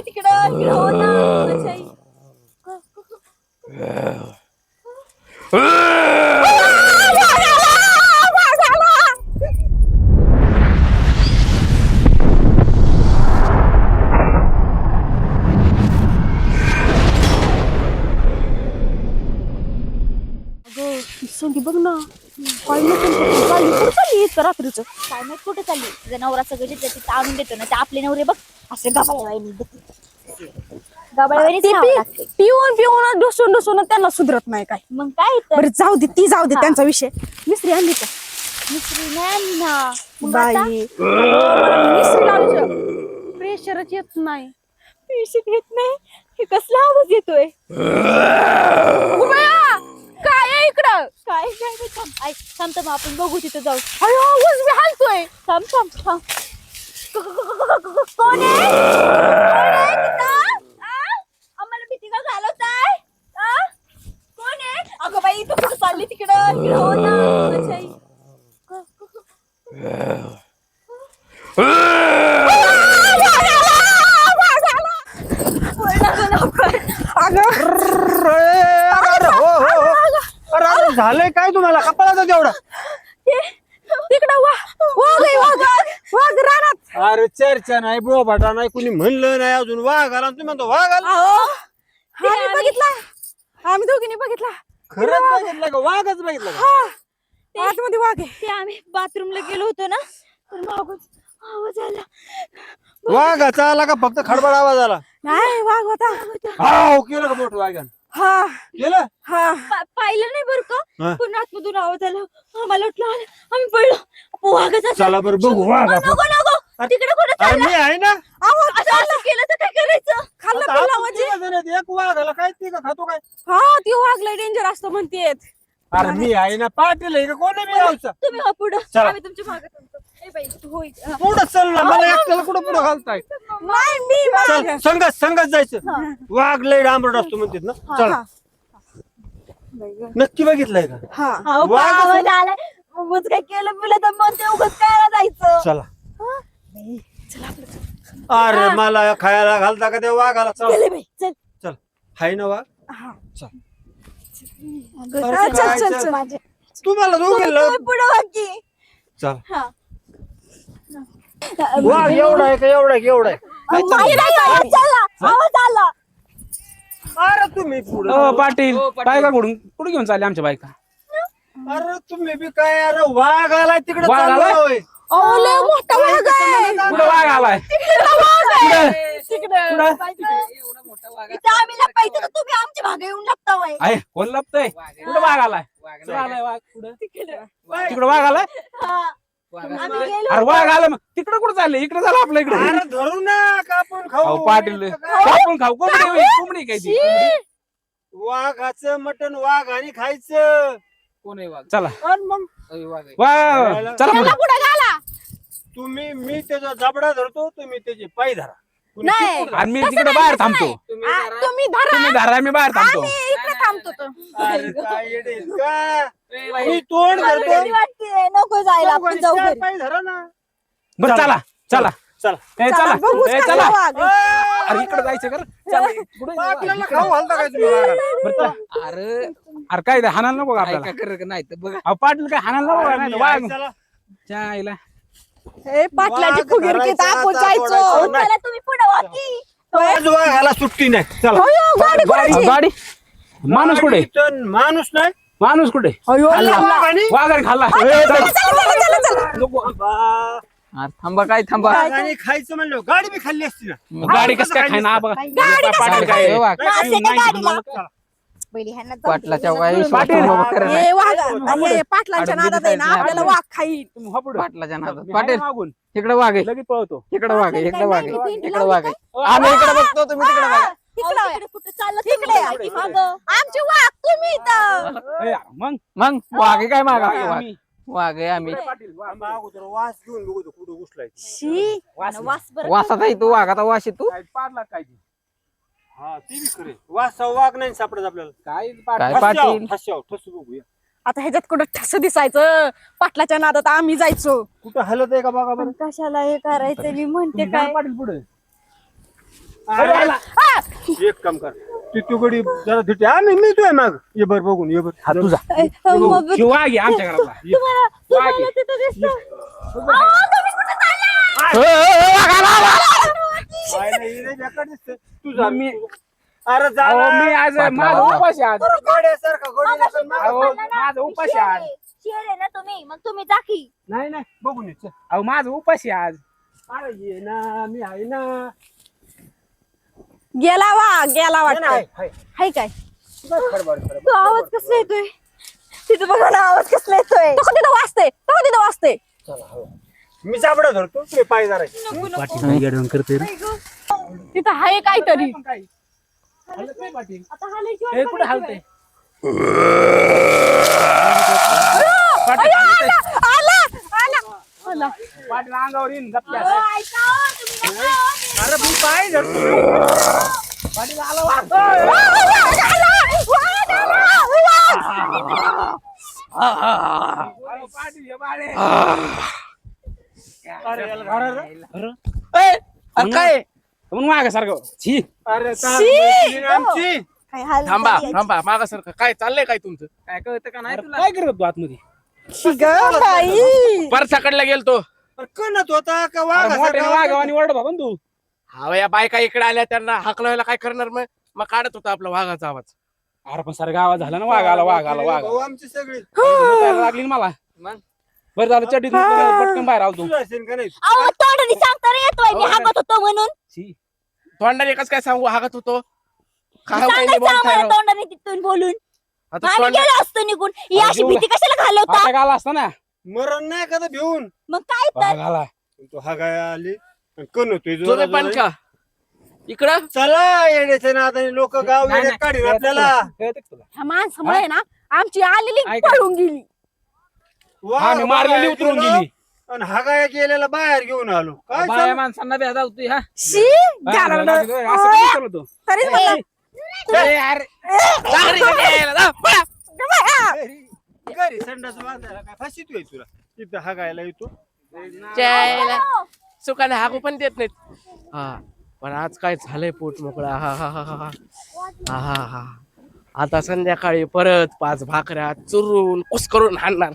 चालली तिकडं तिकडं हो ना. माझी आई. अगं संगी बघ ना. काय चालली इतकं रात्रीचं? काय माहीत कुठे चालली? तुझा नवरा सगळं जिथं तिथं आणून देतो ना ते आपले नवरे बघ. असे गबाळवाईनी गबाळवाईनी ती पि- पिऊन पिऊन डोसून डोसून त्यांना सुधरत नाही काय. मग काय तर. बरं जाऊ दे ती जाऊ दे हा. त्यांचा विषय. मिस्त्री आणली का? मिसरी नाही आणली. ना मग आता? बाई मिस्त्री लावायचं प्रेशरच येत नाही. पेशंट येत नाही. हे कसला आवाज येतोय? काय आहे इकडं? काय काय नाही थांब. थांब आपण बघू तिथं जाऊ. अयो उजवी हालतोय. थांब थांब थांब. कोण आहे कोण आहे तिथं? आ? आम्हाला भीती का घालवताय आ? कोण आहे अगं बाई तू कुठं चालली तिकडं तिकडं हो ना माझी आई. बोल ना गं लवकर. अगं अरे हो हो हो. अरे अरे झालंय काय तुम्हाला? कपाळाचा तेवढा? ते- तिकडं वा वाघ आहे, वाघ वाघ रानात. अरे चर्चा नाही बोभाटा नाही कुणी म्हणलं नाही अजून. वाघ आला आणि तुम्ही म्हणतो वाघ आला? अहो, आम्ही बघितला. आम्ही दोघींनी बघितला. खरंच बघितलं का? वाघच बघितलं का? हा आतमध्ये वाघ आहे. ते आम्ही बाथरूमला गेलो होतो ना तर मागून आवाज आला. वाघाचा आला का? फक्त खडबड आवाज आला. नाही वाघ होता. हाव केलं का मोठं वाघान? हा. हा. पा- पाहिलं नाही बरं का. पण आतमधून आवाज आला. आम्हाला वाटलं आलं. आम्ही पडलो वाघाचा चला बरं बघू वाघ आपण. नको नको. तिकडे कुठे अरे चालला? मी आहे ना? आवाज असं असं केलं तर काय करायचं? खाल्लं आता पिल्लं आपण म्हणजे तिघं जण आहेत. एक वाघ आला काय ते का खातो काय? हा ती वाघ लय डेंजर असतो म्हणतेत. अरे मी आहे ना? पाटील आहे का? कोण आहे मी तुम्ही हा पुढं. चला. आम्ही तुमच्या मागे थांबतो ए बाई तू होय. पुढं चल ना मला एकट्याला कुठं पुढं घालताय? नाही मी चल मागं. संगत संगत जायचं. वाघ लय डांबरट असतो म्हणतात ना. चल. नक्की बघितलंय का? हा. वाघ पा- असं- आवाज आलाय. उगाच काय केलं बिलं तर मग ते उगाच काय जायचं? चला. अरे मला खायला घालता का त्या वाघाला? चल. बाई चल. चल. हाय ना वाघ? हा. चल. अगं, अरे हा, चल, चल, काय चल, चल. चल. माझ्या- तुम्हाला तुम्ही पुढं चल. हा. वाघ एवढा आहे का एवढा आहे का एवढा आहे. मागे नाही, आवाज आला आवाज आला. अरे तुम्ही पुढे. हो पाटील. बायका कुठून कुठे घेऊन चालले आमच्या बायका? अरे तुम्ही बी काय अरे वाघ आलाय तिकडे वाघ आलाय? अहो, लय मोठा वाघ आहे. कुठं वाघ आलाय? इथं आम्ही लपायचं तर तुम्ही आमच्या मागे येऊन लपता वय. आहे कोण लपतय? कुठं वाघ आलाय. कुठं आलाय वाघ कुठं? तिकडं. वाघ आलाय? आम्ही गेलो अरे वाघ आला मग. तिकडं कुठं चालले? इकडे झालं आपल्या इकडे. अरे धरू ना कापून खाऊ. पाटील कापून खाऊ कोंबडी होय, कोंबडी काय ती? वाघाचं मटण वाघ आणि खायचं. चला. आणि मग? वा चला. पुढं. कुठं गेला तुम्ही मी त्याचा जबडा धरतो तुम्ही त्याचे पाय धरा. कुणी नाही. चिपकून आणि मी तिकडे बाहेर थांबतो. आ, तुम्ही धरा. तुम्ही घरा मी बाहेर थांबतो. आम्ही इकडे थांबतो तो. धरा. अरे काय येडे आहेत का? मी तोंड मला धरतो भीती वाटते नको जायला आपण चौघांनी जाऊ चार घरी. पाय धरा ना. बरं चला चला चला. ए चला, चला बघूच ए कसला चला. वाघ आहे. अरे इकडे जायचं कर. चला पुढे जा. आपल्याला खाऊ घालता काय तुम्ही वाघाला? बरं चला. अरे अरे काय ते हाणायला नको का काय आपल्याला का कर नाही तर बघ. अहो पाटील काय हाणायला नको का? नाही तर चला. पाटलाची वाघ फुगीर की धरायचा, आपण आता जायचो सोडायचा. चला तुम्ही पुढे वाकी आज वाघाला सुट्टी नाही. चला. गाडी कोणाची? गाडी. माणूस कुठे? माणूस नाही. माणूस कुठे? अयो, खाल्ला. वाघाने? खाल्ला. नको. अरे थांबा काय थांबा? वाघाने खायचं म्हणलं. गाडी बी खाल्ली असती ना. गाडी कसं काय खायना बघा गाडी कसं पाटील काय? काय वाघ. मासे का गाडीला? चला. पहिली ह्यांना जाऊ पाटलाच्या. ए, वाघ. हे पाटलांच्या नादात आहे ना जायचं आपल्याला. वाघ खाईल तुम्ही. पाटलाच्या नादात. मी आहे पाटील ना मागून. इकडे वाघ आहे. लगेच पळतो. इकडे वाघ आहे इकडे वाघ आहे. पाटलांनी इकडे लावली वाघ आहे. आम्ही इकडे बघतो तुम्ही तिकडे बघा. तिकडे कुठं चाललं तिकडे मागं. आमची वाघ तुम्ही इथं. ए, मग? मग? वाघ काय मागा वाघ आम्ही. वाघ? आहे आम्ही. पाटील, वाघ. आम्हा अगोदर वास घेऊन बघू तो कुठं घुसलाय. ते. शी. वास आणि वास बरं वासात आहे तू वाघाचा वास आहे तू काय पाडला काय ते? हा ती बी खरे वास वाघ नाही सापडत आपल्याला. काय काय पाडला? पाटील? ठस्याव ठसू बघूया. आता ह्याच्यात कुठं ठस दिसायचं? पाटलाच्या नादात आम्ही जायचो. कुठं हलत आहे का बघा बरं? पण कशाला हे करायचं? मी म्हणते काय? पाटील पुढे. एक काम कर. तू तू गडी जरा धुटे आम्ही मी तुझ्या माग. ये बर बघून ये बर. हा तुझा मग शिव वाघ आहे आमच्या घरातला. तुम्हाला तुम्हाला वाघ आहे. तिथं दिसतं. अहो, तुम्ही कुठं चाललाय? ए, ए, वाघ आला, आला. काय नाही, हिने ज्याकडे दिसतं. तू जा. मी अरे जा अहो. मी आज. माझा आहे आज. अहो, ना, माझं मी उपाशी शेर आज. आहे. शेर आहे ना तुम्ही. मग तुम्ही जा की. नाही नाही. बघून ये चल. अहो माझा आहे आज. अरे ये ना मी आहे ना. गेला वा गेला वाटत. हाय. काय? तो आवाज कसला येतोय? तिथं बघा ना आवाज कसला येतोय. तो तिथं वाचते तो तिथं वाचते मी जाबडा धरतो तुम्ही पाय जरा करते तिथं हाय काहीतरी. कुठे आला आला आला. आला अरे काय काय मग माग सारखं काय थांबा थांबा सारखं काय चाललंय काय तुमचं काय कळत करत तू आतमध्ये होता का वाघ वाघ आणि ओरडा बाबा तू हा या बायका इकडे आल्या त्यांना हाकलायला काय करणार मग? मग काढत होता आपला वाघाचा आवाज. अरे पण सर गावात झाला ना वाघ आला वाघ आला वाघ भाऊ आमची सगळी लागली ना मला. मग? बरं झालं चड्डीत पटकन बाहेर आलो. तू तुझं असेल का नाही? अहो तोंडाने सांगता रे येतोय मी अहो, हाकत होतो म्हणून. तोंडाने कसं काय सांगू हागत होतो? काय काही सांगायचं बोलताय आम्हाला राव. तोंडाने तिथून बोलून. आता आम्ही तोंड- गेलो असतो निघून. ही अहो, अशी जेवढं- भीती कशाला घालवता? आता आला असता ना? मरण नाही का भिवून मग काय तर? वाघ आला तो हा गाय आली. कण होतोय पण. का इकडं चला येण्याच्या नादाने लोक गाव नाही, येण्यात नाही. काढील आपल्याला कळतं का तुला ह्या माणसामुळे ना आमची आलेली ऐका. पळून गेली हा मी मारलेली बाहेर उतरून गेलो गेली आणि हा गाय गेलेला बाहेर घेऊन आलो काय बाया? माणसांना भेदा होती हा शी बाया गेला भेदा होती. असं म्हणलं ए, अरे जा जा, पळा. घरी घरी संडास बांधायला काय फाशी तू तुला तिथं हा गायला येतो जायला. सुखाने हाकू पण देत नाहीत. हा पण आज काय झालंय पोट मोकळा? हा हा हा हा हा. हा हा हा. आता संध्याकाळी परत पाच भाकऱ्या चुरून कुसकरून हाणणार.